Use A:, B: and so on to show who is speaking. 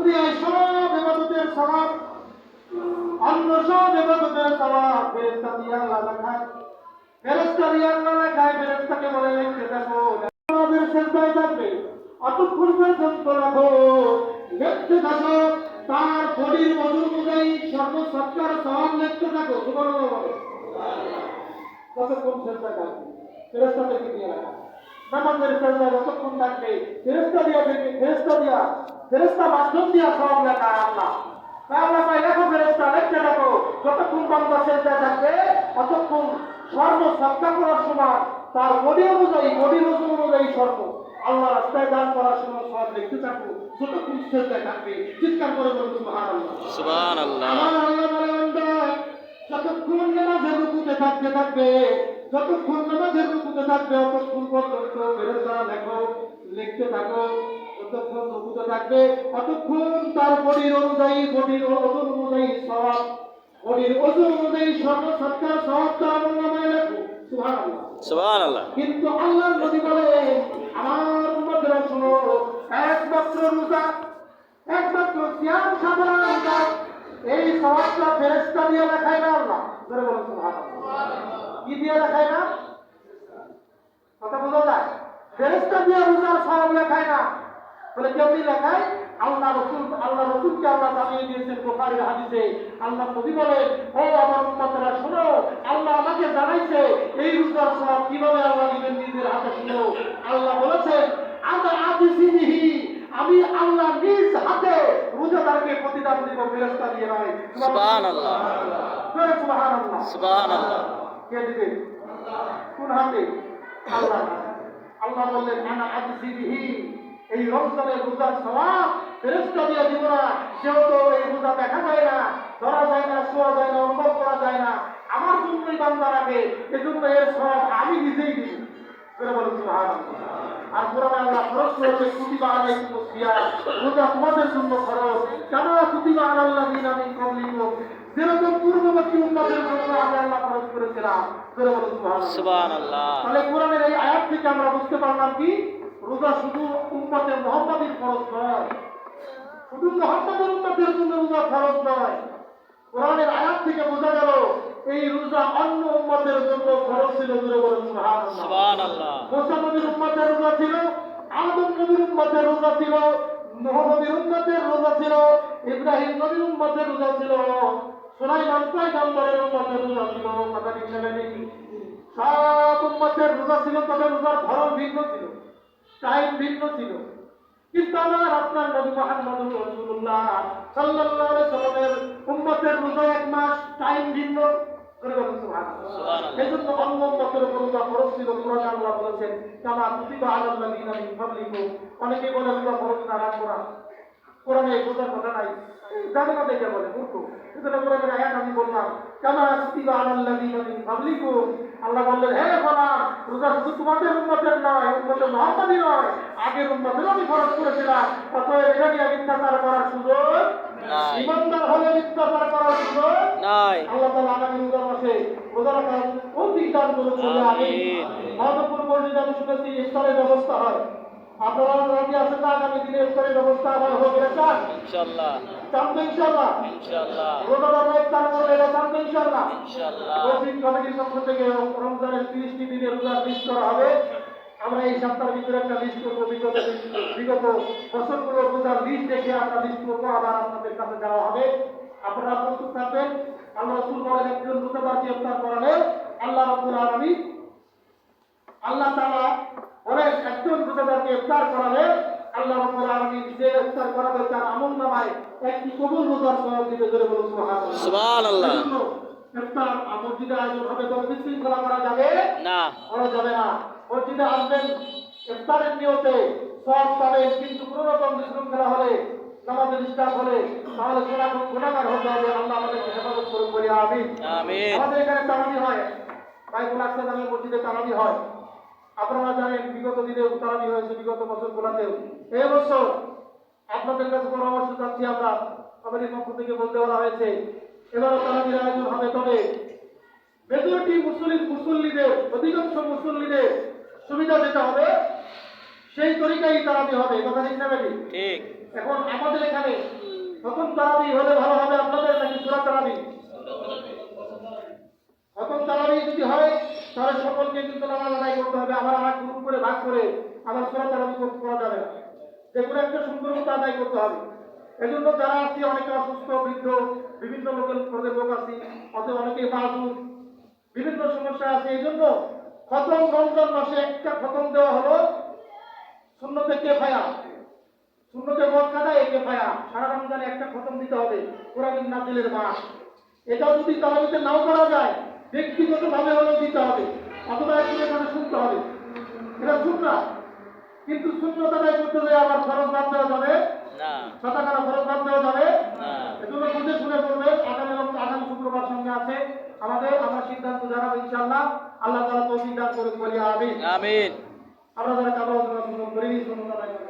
A: দুনিয়ায় সব এবাদতের স্বভাব, অন্য সব এবাদতের ফেরেস্তা দিয়ে আল্লাহ লেখায় ফেরেস্তা দিয়ে আল্লাহ লেখায় ফেরেস্তাকে বলে লিখতে দেখো, আমাদের চেষ্টায় থাকবে, অতক্ষণ পর্যন্ত রাখো লিখতে থাকো, তার বডির মজুর অনুযায়ী সর্বসৎকার সব লিখতে থাকো সুবর্ণ কতক্ষণ চেষ্টা থাকবে ফেরেস্তাদেরকে দিয়ে রাখা। নামাজের যতক্ষণ থাকবে ফেরেস্তা দিয়া দেখবে ফেরেস্তা দিয়া ফেরেস্তা মাধ্যম দিয়া সব লেখা আল্লাহ। তাহলে ভাই লেখো ফেরেস্তা লিখতে থাকো যতক্ষণ বান্দা চেষ্টা থাকবে ততক্ষণ স্বর্ণ সৎকার করার সময় তার অনুযায়ী অনুযায়ী স্বর্ণ। আল্লাহ রাস্তায় দান করার সময় সব লিখতে থাকো যতক্ষণ চেষ্টায় থাকবে। চিৎকার করে বলুন আমার আল্লাহ বলে যতক্ষণ নামাজের রুকুতে থাকতে থাকবে যতক্ষণ নামাজের রুকুতে থাকবে ততক্ষণ পর্যন্ত ফেরেশতা লেখো লিখতে থাকো যতক্ষণ রুকুতে থাকবে ততক্ষণ তার বডির অনুযায়ী বডির ওজন অনুযায়ী সওয়াব বডির ওজন অনুযায়ী স্বর্ণ সৎকার সওয়াব তার আমল নামায় লেখো সুবহানাল্লাহ। কিন্তু আল্লাহর নবী বলে আমার উম্মতরা শুনো একমাত্র রোজা একমাত্র সিয়াম সাধনা রোজা এই সওয়াবটা ফেরেশতা দিয়ে লেখায় না আল্লাহ। ধরে বলুন সুবহানাল্লাহ। কি দিয়ে লেখায় না? কথা বোঝা যায়? ফেরেশতা দিয়ে রোজার সওয়াব লেখায় না। বলে কেমনি লেখায়? আল্লাহ রসুল আল্লাহ রসুলকে আল্লাহ জানিয়ে দিয়েছেন বুখারীর হাদিসে। আল্লাহ নবী বলেন ও আমার উম্মতরা শোনো আল্লাহ আমাকে জানাইছে এই রোজার সওয়াব কীভাবে আল্লাহ দিবেন নিজের হাতে শুনো? আল্লাহ বলেছেন আদা আদিসিহি আমি আল্লাহ নিজ হাতে রোজাদারকে প্রতিদান দিব ফেরেশতা দিয়ে নয়
B: সুবহানাল্লাহ।
A: সুবহানাল্লাহ।
B: সুবহানাল্লাহ।
A: কে দিবে? কোন হাতে? আল্লাহ। আল্লাহ বললেন, আনা আজসিবিহি এই রমজানের রোজার সওয়াব ফেরেশতা দিয়ে দিব না। যেহেতু এই রোজা দেখা যায় না, ধরা যায় না, শোয়া যায় না, অনুভব করা যায় না। আমার জন্যই বান্দা রাখে, এজন্য এর সওয়াব আমি নিজেই বলুন আর কোরআনে আল্লাহ খরচ করেছে, কুতিবা আলাইকুম সিয়াম। রোজা তোমাদের জন্য খরচ কেন কুতিবা আলাল্লাযিনা মিন ক্বাবলিকুম। যেরকম পূর্ববর্তী উম্মতের জন্য আমি আল্লাহ খরচ করেছিলাম করে বলুন সুবহানাল্লাহ।
B: সুবহানাল্লাহ
A: তাহলে কোরআনের এই আয়াত থেকে আমরা বুঝতে পারলাম কি? রোজা শুধু উম্মতে মোহাম্মদের খরচ নয়। শুধু মোহাম্মদের উম্মতের জন্য রোজা খরচ নয়। কোরআনের আয়াত থেকে বোঝা গেল এই রোজা অন্য উম্মতের জন্য খরচ ছিল জুড়ে বলুন সুবহানাল্লাহ।
B: সুবহানাল্লাহ।
A: মুসা নবীর উম্মতের রোজা ছিল আদম নবীর উম্মতের রোজা ছিল নূহ নবীর উম্মতের রোজা ছিল ইব্রাহিম নবীর উম্মতের রোজা ছিল। সুলাইমান পয়গম্বরের উম্মতের রোজা ছিল কথা ঠিক না নাকি সব উম্মতের রোজা ছিল তবে রোজার ধরন ভিন্ন ছিল টাইম ভিন্ন ছিল। কিন্তু আমার আপনার নবী মুহাম্মদ রাসূলুল্লাহ সাল্লাল্লাহু আলাইহি সাল্লামের উম্মতের রোজা এক মাস টাইম ভিন্ন করে বলুন সুবহানাল্লাহ।
B: সুবহানাল্লাহ।
A: এই জন্য অন্য উম্মতের উপর রোজা ফরজ ছিল কোরআনে আল্লাহ বলেছেন কামা কুতিবা আলাল্লাযিনা মিন ক্বাবলিকুম অনেকে বলে রোজা ফরজ না রাখব না কোরআনে এই বোঝার কথা নাই। জানে না দেখে বলে মূর্খ। কিন্তু কোরআনের আয়াত আমি বললাম কামা আলাল্লাযিনা মিন আল্লাহ বললেন হে গোলাম রোজা শুধু তোমাদের উম্মতের নয় উম্মতে মুহাম্মাদি নয়। আগের উম্মতের আমি ফরজ করেছিলাম। অতএব এটা নিয়ে মিথ্যাচার করার সুযোগ ইমানদার হলে মিথ্যাচার করার সুযোগ
B: নাই।
A: আল্লাহ তাআলা আগামী রোজা মাসে রোজা রাখার তৌফিক দান করুন বলে আমি
B: আমিন।
A: মাধবপুর মসজিদে আমি শুনেছি ইফতারের ব্যবস্থা হয়। আপনারা রাজি আছেন না আগামী দিনে ইফতারের ব্যবস্থা আবার চান
B: ইনশাআল্লাহ।
A: চান ইনশাআল্লাহ।
B: ইনশাআল্লাহ।
A: রোজাদাররা ইফতার করবে এটা চান ইনশাআল্লাহ।
B: ইনশাআল্লাহ।
A: মসজিদ কমিটির পক্ষ থেকে রমজানের তিরিশটি দিনের রোজা লিস্ট করা হবে। আমরা এই সপ্তাহের ভিতরে একটা লিস্ট করব বিগত বিগত বছরগুলোর রোজার লিস্ট দেখে আমরা লিস্ট করব আবার আপনাদের কাছে দেওয়া হবে। আপনারা প্রস্তুত থাকবেন। আল্লাহ রসুল বলেন একজন রোজাদারকে ইফতার করালে আল্লাহ রব্বুল আলামিন আল্লাহ তাআলা বলেন একজন রোজাদারকে ইফতার করালে আল্লাহ রব্বুল আলামিন যে ইফতার তার আমল নামায় একটি কবুল রোজার সওয়াব দিতে ধরে বলুন সুবহানাল্লাহ।
B: সুবহানাল্লাহ।
A: ইফতার মসজিদে আয়োজন হবে তবে বিশৃঙ্খলা করা যাবে?
B: না।
A: করা যাবে না। মসজিদে আসবেন ইফতারের নিয়তে সব পাবেন কিন্তু কোনো রকম বিশৃঙ্খলা হলে নামাজের স্টাফ হলে তাহলে গুণাগার হতে হবে। আল্লাহ আমাদেরকে হেফাজত করুন বলি আমিন।
B: আমিন।
A: আমাদের এখানে তারাবি হয়। বাইকুল আকসাদ নামে মসজিদে তারাবি হয়। আপনারা জানেন বিগত দিনে তারাবি হয়েছে বিগত বছরগুলোতেও। এই বছর আপনাদের কাছে পরামর্শ চাচ্ছি আমরা আমাদের পক্ষ থেকে বলতে বলা হয়েছে এবারও তারাবির আয়োজন হবে তবে মেজরিটি মুসলিম মুসল্লিদের অধিকাংশ মুসল্লিদের সুবিধা যেটা হবে সেই তরিকাই তারাবি হবে কথা ঠিক না
B: ঠিক।
A: এখন আমাদের এখানে প্রথম তারাবি হলে ভালো হবে আপনাদের নাকি সুরা তারাবি? প্রথম তারাবি যদি হয় তাহলে সকলকে কিন্তু নামাজ আদায় করতে হবে আমার আমার গ্রুপ করে ভাগ করে আমার সুরা তারাবি করা যাবে না। যে একটা সুন্দর মতো আদায় করতে হবে। এজন্য যারা আছি, অনেকে অসুস্থ, বৃদ্ধ, বিভিন্ন লোকের পদের লোক আছি, অথবা অনেকে মাসুদ বিভিন্ন সমস্যা আছে এই জন্য খতম রমজান মাসে একটা খতম দেওয়া হলো শূন্যতে কে ফায়া শূন্যতে মদ কাটা একে ফায়া সারা রমজানে একটা খতম দিতে হবে কোরআন নাজিলের মাস। এটাও যদি তারাবিতে নাও করা যায় ব্যক্তিগত ভাবে হলেও দিতে হবে। অথবা একটু এখানে শুনতে হবে। এটা শুননা কিন্তু শূন্যতাটাই করতে গিয়ে আবার খরচ বাদ দেওয়া যাবে? শতকরা খরচ বাদ দেওয়া যাবে?
B: না।
A: বুঝে শুনে বলবেন আগামী আগামী শুক্রবার সঙ্গে আছে। আমাদের আমরা সিদ্ধান্ত জানাব ইনশাআল্লাহ। আল্লাহ তাআলা তৌফিক দান করুন বলি আমিন।
B: আমিন। আমরা যারা কাবা অর্জনা করি শূন্যতাটাই আদায়